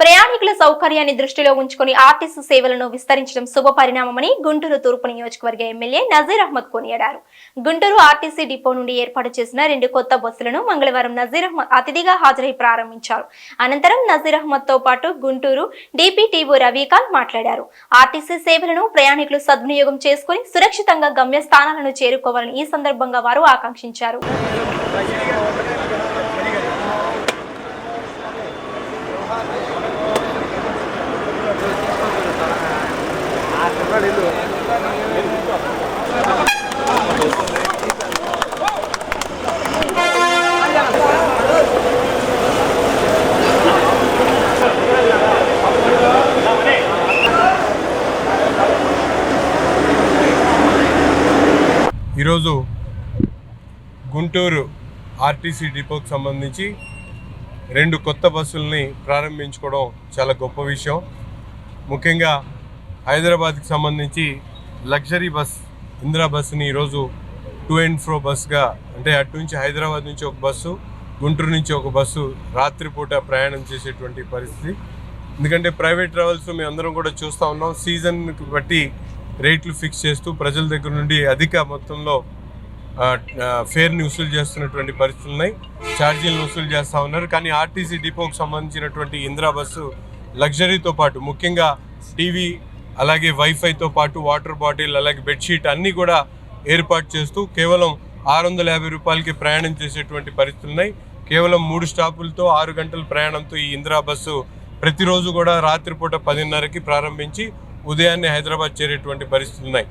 ప్రయాణికుల సౌకర్యాన్ని దృష్టిలో ఉంచుకుని ఆర్టీసీ సేవలను విస్తరించడం శుభ పరిణామమని గుంటూరు తూర్పు నియోజకవర్గ ఎమ్మెల్యే నజీర్ అహ్మద్ కొనియాడారు. గుంటూరు ఆర్టీసీ డిపో నుండి ఏర్పాటు చేసిన రెండు కొత్త బస్సులను మంగళవారం నజీర్ అహ్మద్ అతిథిగా హాజరై ప్రారంభించారు. అనంతరం నజీర్ అహ్మద్తో పాటు గుంటూరు డిపిటిఓ రవికాంత్ మాట్లాడారు. ఆర్టీసీ సేవలను ప్రయాణికులు సద్వినియోగం చేసుకుని సురక్షితంగా గమ్యస్థానాలను చేరుకోవాలని ఈ సందర్భంగా వారు ఆకాంక్షించారు. ఈరోజు గుంటూరు ఆర్టీసీ డిపోకి సంబంధించి రెండు కొత్త బస్సుల్ని ప్రారంభించుకోవడం చాలా గొప్ప విషయం. ముఖ్యంగా హైదరాబాద్కి సంబంధించి లగ్జరీ బస్ ఇందిరా బస్సుని ఈరోజు టూ అండ్ ఫ్రో బస్గా అంటే అటు నుంచి హైదరాబాద్ నుంచి ఒక బస్సు గుంటూరు నుంచి ఒక బస్సు రాత్రిపూట ప్రయాణం చేసేటువంటి పరిస్థితి. ఎందుకంటే ప్రైవేట్ ట్రావెల్స్ మేము అందరం కూడా చూస్తూ ఉన్నాం. సీజన్కి బట్టి రేట్లు ఫిక్స్ చేస్తూ ప్రజల దగ్గర నుండి అధిక మొత్తంలో ఫేర్ని వసూలు చేస్తున్నటువంటి పరిస్థితులు ఉన్నాయి. ఛార్జీలను వసూలు చేస్తూ ఉన్నారు. కానీ ఆర్టీసీ డిపోకు సంబంధించినటువంటి ఇందిరా బస్సు లగ్జరీతో పాటు ముఖ్యంగా టీవీ అలాగే వైఫైతో పాటు వాటర్ బాటిల్ అలాగే బెడ్షీట్ అన్నీ కూడా ఏర్పాటు చేస్తూ కేవలం ఆరు వందల యాభై రూపాయలకి ప్రయాణం చేసేటువంటి పరిస్థితులు ఉన్నాయి. కేవలం మూడు స్టాపులతో ఆరు గంటల ప్రయాణంతో ఈ ఇందిరా బస్సు ప్రతిరోజు కూడా రాత్రిపూట పదిన్నరకి ప్రారంభించి ఉదయాన్నే హైదరాబాద్ చేరేటువంటి పరిస్థితులు ఉన్నాయి.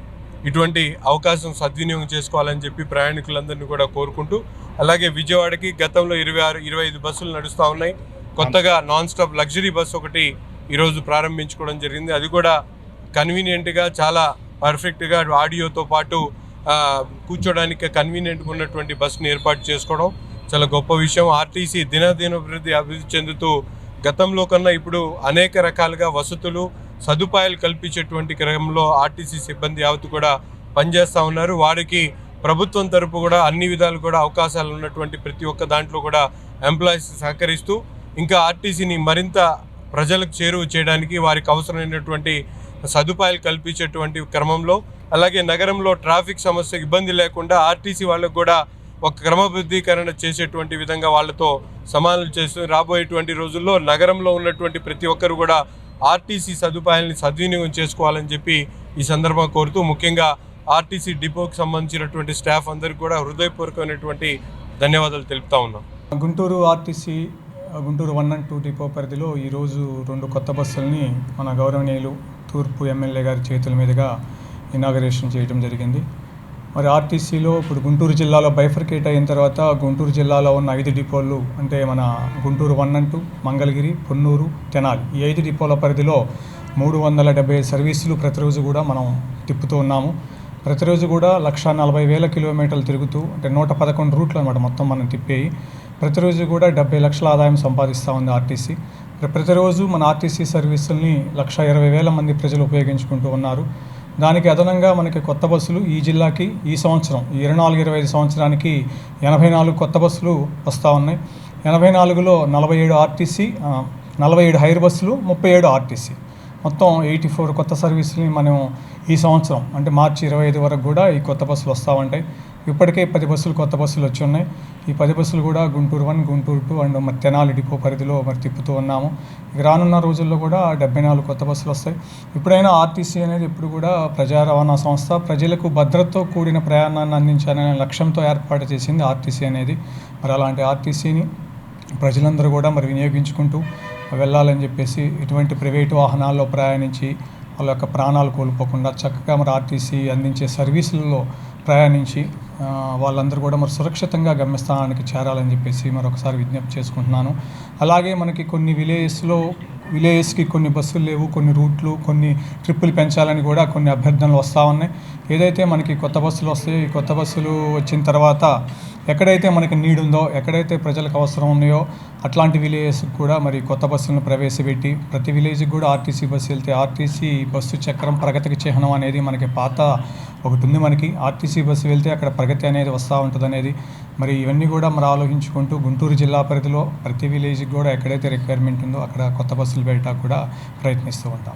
ఇటువంటి అవకాశం సద్వినియోగం చేసుకోవాలని చెప్పి ప్రయాణికులందరినీ కూడా కోరుకుంటూ అలాగే విజయవాడకి గతంలో ఇరవై ఆరు ఇరవై ఐదు బస్సులు నడుస్తూ ఉన్నాయి. కొత్తగా నాన్ స్టాప్ లగ్జరీ బస్ ఒకటి ఈరోజు ప్రారంభించుకోవడం జరిగింది. అది కూడా కన్వీనియంట్గా చాలా పర్ఫెక్ట్గా ఆడియోతో పాటు కూర్చోడానికి కన్వీనియంట్గా ఉన్నటువంటి బస్సుని ఏర్పాటు చేసుకోవడం చాలా గొప్ప విషయం. ఆర్టీసీ దినదినభివృద్ధి అభివృద్ధి చెందుతూ గతంలో కన్నా ఇప్పుడు అనేక రకాలుగా వసతులు సదుపాయాలు కల్పించేటువంటి క్రమంలో ఆర్టీసీ సిబ్బంది యావత్తు కూడా పనిచేస్తూ ఉన్నారు. వారికి ప్రభుత్వం తరపు కూడా అన్ని విధాలు కూడా అవకాశాలు ఉన్నటువంటి ప్రతి ఒక్క దాంట్లో కూడా ఎంప్లాయీస్ సహకరిస్తూ ఇంకా ఆర్టీసీని మరింత ప్రజలకు చేరువ చేయడానికి వారికి అవసరమైనటువంటి సదుపాయాలు కల్పించేటువంటి క్రమంలో అలాగే నగరంలో ట్రాఫిక్ సమస్య ఇబ్బంది లేకుండా ఆర్టీసీ వాళ్ళకు కూడా ఒక క్రమబద్ధీకరణ చేసేటువంటి విధంగా వాళ్ళతో సమాధానం చేస్తూ రాబోయేటువంటి రోజుల్లో నగరంలో ఉన్నటువంటి ప్రతి ఒక్కరు కూడా ఆర్టీసీ సదుపాయాలని సద్వినియోగం చేసుకోవాలని చెప్పి ఈ సందర్భంగా కోరుతూ ముఖ్యంగా ఆర్టీసీ డిపోకి సంబంధించినటువంటి స్టాఫ్ అందరికీ కూడా హృదయపూర్వకమైనటువంటి ధన్యవాదాలు తెలుపుతా ఉన్నాం. Guntur RTC Guntur one and two depot పరిధిలో ఈరోజు రెండు కొత్త బస్సుల్ని మన గౌరవనీయులు తూర్పు ఎమ్మెల్యే గారి చేతుల మీదుగా ఇనాగరేషన్ చేయడం జరిగింది. మరి ఆర్టీసీలో ఇప్పుడు గుంటూరు జిల్లాలో బైఫర్కేట్ అయిన తర్వాత గుంటూరు జిల్లాలో ఉన్న ఐదు డిపోలు అంటే మన Guntur one and two Mangalagiri Ponnur Tenali. ఈ ఐదు డిపోల పరిధిలో మూడు వందల డెబ్బై సర్వీసులు ప్రతిరోజు కూడా మనం తిప్పుతూ ఉన్నాము. ప్రతిరోజు కూడా లక్ష నలభై వేల కిలోమీటర్లు తిరుగుతూ అంటే నూట పదకొండు రూట్లు అనమాట మొత్తం మనం తిప్పేయి. ప్రతిరోజు కూడా డెబ్బై లక్షల ఆదాయం సంపాదిస్తూ ఉంది ఆర్టీసీ. ప్రతిరోజు మన ఆర్టీసీ సర్వీసుల్ని లక్ష ఇరవై వేల మంది ప్రజలు ఉపయోగించుకుంటూ ఉన్నారు. దానికి అదనంగా మనకి కొత్త బస్సులు ఈ జిల్లాకి ఈ సంవత్సరం ఇరవై నాలుగు ఇరవై ఐదు సంవత్సరానికి ఎనభై నాలుగు కొత్త బస్సులు వస్తూ ఉన్నాయి. ఎనభై నాలుగులో నలభై ఏడు ఆర్టీసీ నలభై ఏడు హైర్ బస్సులు ముప్పై ఏడు ఆర్టీసీ. మొత్తం ఎయిటీ ఫోర్ కొత్త సర్వీసులని మనం ఈ సంవత్సరం అంటే మార్చి ఇరవై ఐదు వరకు కూడా ఈ కొత్త బస్సులు వస్తూ ఉంటాయి. ఇప్పటికే పది బస్సులు కొత్త బస్సులు వచ్చి ఉన్నాయి. ఈ పది బస్సులు కూడా Guntur one Guntur two and మరి తెనాలి డిపో పరిధిలో మరి తిప్పుతూ ఉన్నాము. ఇక రానున్న రోజుల్లో కూడా డెబ్బై నాలుగు కొత్త బస్సులు వస్తాయి. ఇప్పుడైనా ఆర్టీసీ అనేది ఇప్పుడు కూడా ప్రజా రవాణా సంస్థ ప్రజలకు భద్రతతో కూడిన ప్రయాణాన్ని అందించాలనే లక్ష్యంతో ఏర్పాటు చేసింది ఆర్టీసీ అనేది. మరి అలాంటి ఆర్టీసీని ప్రజలందరూ కూడా మరి వినియోగించుకుంటూ వెళ్ళాలని చెప్పేసి ఇటువంటి ప్రైవేటు వాహనాల్లో ప్రయాణించి వాళ్ళ యొక్క ప్రాణాలు కోల్పోకుండా చక్కగా మరి ఆర్టీసీ అందించే సర్వీసులలో ప్రయాణించి వాళ్ళందరూ కూడా మరి సురక్షితంగా గమ్యస్థానానికి చేరాలని చెప్పేసి మరొకసారి విజ్ఞప్తి చేసుకుంటున్నాను. అలాగే మనకి కొన్ని విలేజెస్లో విలేజెస్కి కొన్ని బస్సులు లేవు కొన్ని రూట్లు కొన్ని ట్రిప్పులు పెంచాలని కూడా కొన్ని అభ్యర్థనలు వస్తూ ఉన్నాయి. ఏదైతే మనకి కొత్త బస్సులు వస్తాయో ఈ కొత్త బస్సులు వచ్చిన తర్వాత ఎక్కడైతే మనకి నీడ్ ఉందో ఎక్కడైతే ప్రజలకు అవసరం ఉన్నాయో అట్లాంటి విలేజెస్కి కూడా మరి కొత్త బస్సులను ప్రవేశపెట్టి ప్రతి విలేజ్కి కూడా ఆర్టీసీ బస్సు వెళ్తే ఆర్టీసీ బస్సు చక్రం ప్రగతికి చిహ్నం అనేది మనకి పాత ఒకటి ఉంది మనకి. ఆర్టీసీ బస్సు వెళ్తే అక్కడ ప్రగతి అనేది వస్తూ ఉంటుంది అనేది మరి ఇవన్నీ కూడా మరి ఆలోచించుకుంటూ గుంటూరు జిల్లా పరిధిలో ప్రతి విలేజ్కి కూడా ఎక్కడైతే రిక్వైర్మెంట్ ఉందో అక్కడ కొత్త బస్సు బస్సులు పెట్టడానికి కూడా ప్రయత్నిస్తూ ఉంటాం.